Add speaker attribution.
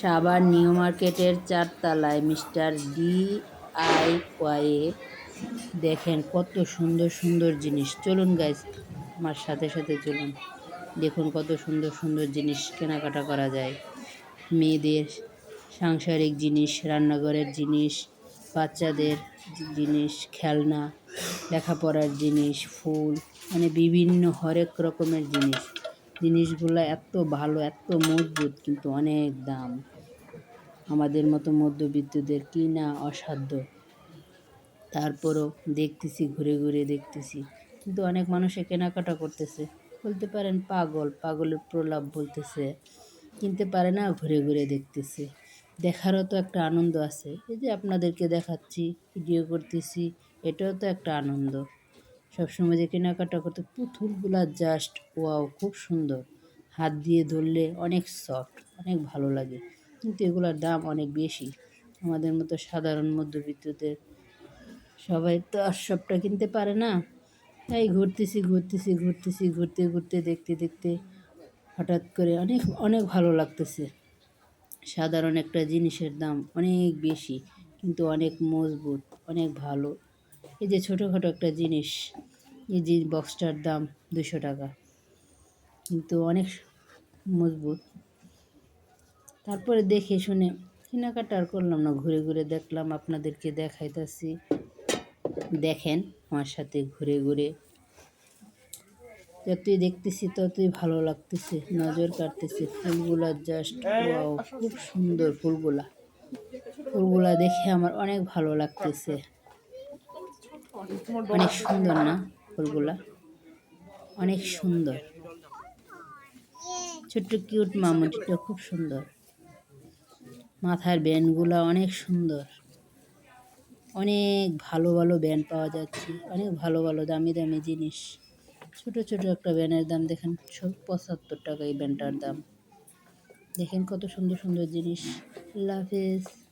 Speaker 1: Savar new মার্কেটের চারতলায় mister D I ওয়াইয়ে দেখেন কত সুন্দর সুন্দর জিনিস। চলুন গাইজ আমার সাথে সাথে চলুন। দেখুন কত সুন্দর সুন্দর জিনিস কেনাকাটা করা যায়। মেয়েদের সাংসারিক জিনিস, রান্নাঘরের জিনিস, বাচ্চাদের জিনিস, খেলনা, লেখাপড়ার জিনিস, ফুল মানে বিভিন্ন হরেক রকমের জিনিস। জিনিসগুলো এত ভালো, এত মজবুত, কিন্তু অনেক দাম। আমাদের মতো মধ্যবিত্তদের কি না অসাধ্য। তারপরও দেখতেছি, ঘুরে ঘুরে দেখতেছি। কিন্তু অনেক মানুষে কেনাকাটা করতেছে। বলতে পারেন পাগল, পাগলের প্রলাপ বলতেছে। কিনতে পারে না, ঘুরে ঘুরে দেখতেছে। দেখারও তো একটা আনন্দ আছে। এই যে আপনাদেরকে দেখাচ্ছি, ভিডিও করতেছি, এটাও তো একটা আনন্দ। সবসময় যে কেনাকাটা করতে, পুতুলগুলা জাস্ট ওয়াও খুব সুন্দর। হাত দিয়ে ধরলে অনেক সফট অনেক ভালো লাগে। কিন্তু এগুলোর দাম অনেক বেশি। আমাদের মতো সাধারণ মধ্যবিত্তদের সবাই তো আর সবটা কিনতে পারে না। তাই ঘুরতেছি ঘুরতেছি ঘুরতেছি, ঘুরতে ঘুরতে, দেখতে দেখতে হঠাৎ করে অনেক অনেক ভালো লাগতেছে। সাধারণ একটা জিনিসের দাম অনেক বেশি, কিন্তু অনেক মজবুত, অনেক ভালো। এই যে ছোটোখাটো একটা জিনিস। এই যে বক্সটার দাম দুশো টাকা। কিন্তু অনেক মজবুত। তারপরে দেখে শুনে কেনাকাটা আর করলাম না, ঘুরে ঘুরে দেখলাম, আপনাদেরকে দেখাইতেছি। দেখেন আমার সাথে ঘুরে ঘুরে। যতই দেখতেছি, ততই ভালো লাগতেছে। নজর কাটতেছে ফুলগুলা জাস্ট খুব সুন্দর ফুলগুলা। ফুলগুলা দেখে আমার অনেক ভালো লাগতেছে। অনেক সুন্দর না? ফুলগুলা অনেক সুন্দর। ছোট্ট কিউট মামুটিটা খুব সুন্দর। মাথার ব্যান্ডগুলা অনেক সুন্দর। অনেক ভালো ভালো ব্যান্ড পাওয়া যাচ্ছে। অনেক ভালো ভালো দামি দামি জিনিস। ছোট ছোট একটা ব্যানের দাম দেখেন সব পঁচাত্তর টাকা এই ব্যানটার দাম। দেখেন কত সুন্দর সুন্দর জিনিস। আল্লাহ হাফেজ।